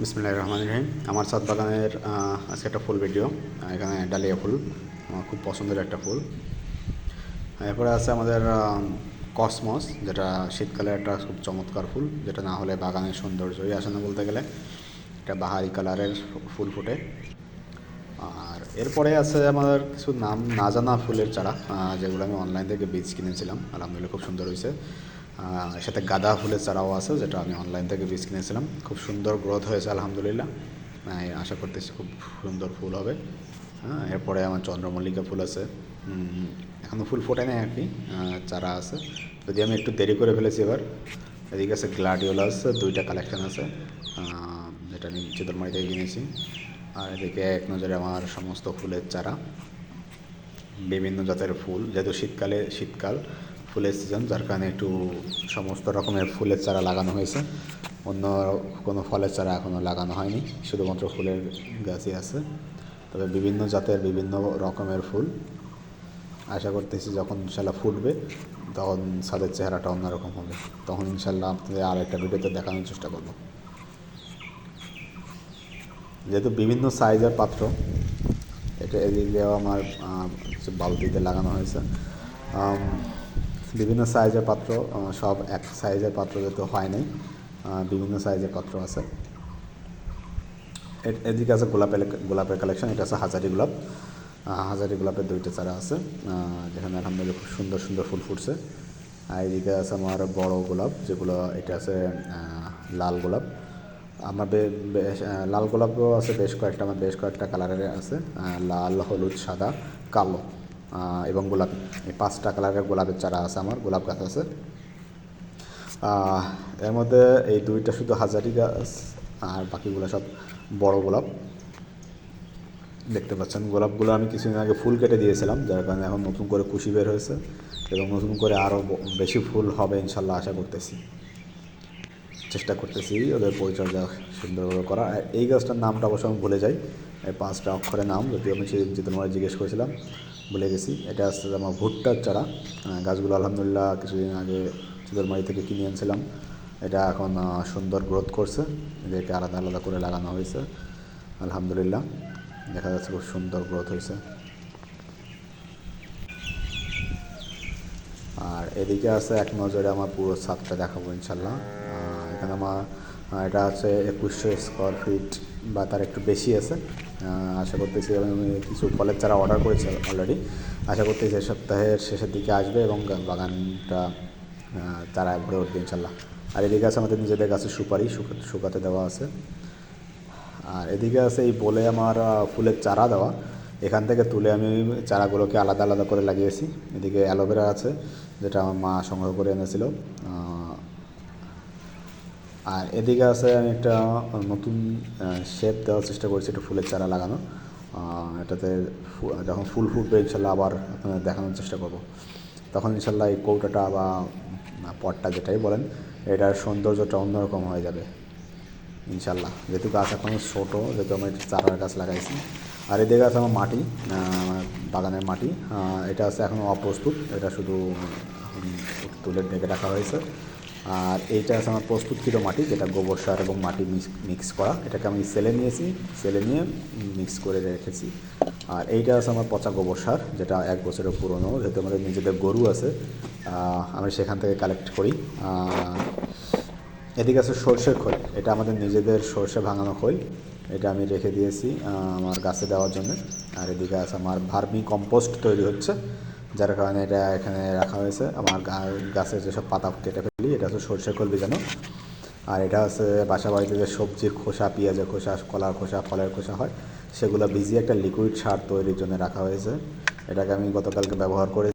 বিসমুল্লাহ রহমান রহিম। আমার সাত বাগানের আজকে একটা ফুল ভিডিও এখানে ডালিয়া ফুল, আমার খুব পছন্দের একটা ফুল। এরপরে আছে আমাদের কসমস, যেটা শীতকালে একটা খুব চমৎকার ফুল, যেটা না হলে বাগানের সৌন্দর্যই আসে না বলতে গেলে। এটা বাহারি কালারের ফুল ফোটে। আর এরপরে আছে আমাদের কিছু নাম, না জানা ফুলের চারা যেগুলো আমি অনলাইন থেকে বীজ কিনেছিলাম। আলহামদুলিল্লাহ খুব সুন্দর হয়েছে। সাথে গাঁদা ফুলের চারাও আছে, যেটা আমি অনলাইন থেকে বীজ কিনেছিলাম। খুব সুন্দর গ্রোথ হয়েছে, আলহামদুলিল্লাহ। আমি আশা করতেছি খুব সুন্দর ফুল হবে। হ্যাঁ এরপরে আমার চন্দ্রমল্লিকা ফুল আছে। এখনও ফুল ফোটে নাই আর কি চারা আছে। যদি আমি একটু দেরি করে ফেলেছি এবার, এদিকে আছে গ্লাডিওলাস দুইটা কালেকশান আছে যেটা আমি চিতলমারি থেকে কিনেছি। আর এদিকে এক নজরে আমার সমস্ত ফুলের চারা। বিভিন্ন জাতের ফুল, যেহেতু শীতকালে, শীতকাল ফুলের সিজন যার কারণে একটু সমস্ত রকমের ফুলের চারা লাগানো হয়েছে। অন্য কোনো ফলের চারা এখনও লাগানো হয়নি, শুধুমাত্র ফুলের গাছই আছে। তবে বিভিন্ন জাতের বিভিন্ন রকমের ফুল। আশা করতেছি যখন ইনশাল্লাহ ফুটবে, তখন ছাদের চেহারাটা অন্যরকম হবে। তখন ইনশাল্লাহ আপনাদের আর একটা ভিডিওতে দেখানোর চেষ্টা করব। যেহেতু বিভিন্ন সাইজের পাত্র এটা এদিকেও আমার বালতিতে লাগানো হয়েছে। বিভিন্ন সাইজের পাত্র সব এক সাইজের পাত্র যেহেতু হয় নাই বিভিন্ন সাইজের পাত্র আছে। এদিকে আছে গোলাপের গোলাপের কালেকশন এটা আছে হাজারি গোলাপ। হাজারি গোলাপের দুইটা চারা আছে যেখানে আলহামদুলিল্লাহ খুব সুন্দর সুন্দর ফুল ফুটছে। আর এদিকে আছে আমার বড় গোলাপ, যেগুলো, এটা আছে লাল গোলাপ। আমার লাল গোলাপও আছে, বেশ কয়েকটা, আমার বেশ কয়েকটা কালারের আছে লাল, হলুদ, সাদা, কালো। এবং গোলাপি, এই পাঁচটা কালারের গোলাপের চারা আছে আমার, গোলাপ গাছ আছে। এর মধ্যে এই দুইটা শুধু হাজারি গাছ, আর বাকিগুলো সব বড় গোলাপ। দেখতে পাচ্ছেন, গোলাপগুলো আমি কিছুদিন আগে ফুল কেটে দিয়েছিলাম, যার কারণে এখন নতুন করে খুশি বের হয়েছে এবং নতুন করে আরও বেশি ফুল হবে ইনশাল্লাহ আশা করতেছি। চেষ্টা করতেছি ওদের পরিচর্যা সুন্দরভাবে করা। এই গাছটার নামটা অবশ্য আমি ভুলে যাই এই পাঁচটা অক্ষরের নাম যদি আমি সেই জিতনমারে জিজ্ঞেস করেছিলাম, ভুলে গেছি। এটা আসছে আমার ভুট্টার চারা। গাছগুলো আলহামদুলিল্লাহ কিছুদিন আগে চিতলমারি থেকে কিনে আনছিলাম। এটা এখন সুন্দর গ্রোথ করছে। এদেরকে আলাদা আলাদা করে লাগানো হয়েছে। আলহামদুলিল্লাহ, দেখা যাচ্ছে খুব সুন্দর গ্রোথ হয়েছে। আর এদিকে আছে এক নজরে আমার পুরো ছাদটা দেখাবো ইনশাল্লাহ। এখানে আমার এটা আছে একুশশো স্কোয়ার ফিট বা তার একটু বেশি আছে। আশা করতেছি আমি কিছু ফলের চারা অর্ডার করেছি অলরেডি আশা করতেছি এই সপ্তাহের শেষের দিকে আসবে এবং বাগানটা চারায় ভরে উঠবে ইনশাল্লাহ। আর এদিকে আছে আমাদের নিজেদের কাছে সুপারি শুকাতে দেওয়া আছে। আর এদিকে আছে এই বলে আমার ফুলের চারা দেওয়া। এখান থেকে তুলে আমি চারাগুলোকে আলাদা আলাদা করে লাগিয়েছি। এদিকে অ্যালোভেরা আছে, যেটা আমার মা সংগ্রহ করে এনেছিল। আর এদিকে আছে আমি একটা নতুন শেপ দেওয়ার চেষ্টা করছি একটা ফুলের চারা লাগানো এটাতে যখন ফুল ফুটবে ইনশাল্লাহ আবার দেখানোর চেষ্টা করব। তখন ইনশাল্লাহ এই কৌটাটা বা পটটা যেটাই বলেন, এটার সৌন্দর্যটা অন্যরকম হয়ে যাবে, ইনশাল্লাহ। যেহেতু গাছ এখনও ছোটো, যেহেতু আমি চারার গাছ লাগাইছি। আর এদিকে আছে আমার মাটি বাগানের মাটি। এটা আছে এখনও অপ্রস্তুত, এটা শুধু তুলে ঢেকে রাখা হয়েছে। আর এইটা আছে আমার প্রস্তুতকৃত মাটি, যেটা গোবর সার এবং মাটি মিক্স করা। এটাকে আমি সেলে নিয়েছি, সেলে নিয়ে মিক্স করে রেখেছি। আর এইটা আছে আমার পচা গোবর সার, যেটা এক বছরের পুরনো। যেহেতু আমাদের নিজেদের গরু আছে আমি সেখান থেকে কালেক্ট করি। এদিকে আছে সর্ষের খোল। এটা আমাদের নিজেদের সর্ষে ভাঙানো খোল। এটা আমি রেখে দিয়েছি আমার গাছে দেওয়ার জন্য। আর এদিকে আছে আমার ভার্মি কম্পোস্ট তৈরি হচ্ছে। যার কারণে এটা এখানে রাখা হয়েছে। আমার গাছের যেসব পাতা কেটে ফেলি, এটা হচ্ছে সর্ষে কলবি যেন আর এটা হচ্ছে বাসা বাড়িতে যে সবজির খোসা, পেঁয়াজের খোসা, কলার খোসা, ফলের খোসা হয়, সেগুলো ভিজিয়ে একটা লিকুইড সার তৈরির জন্য রাখা হয়েছে। এটাকে আমি গতকালকে ব্যবহার করে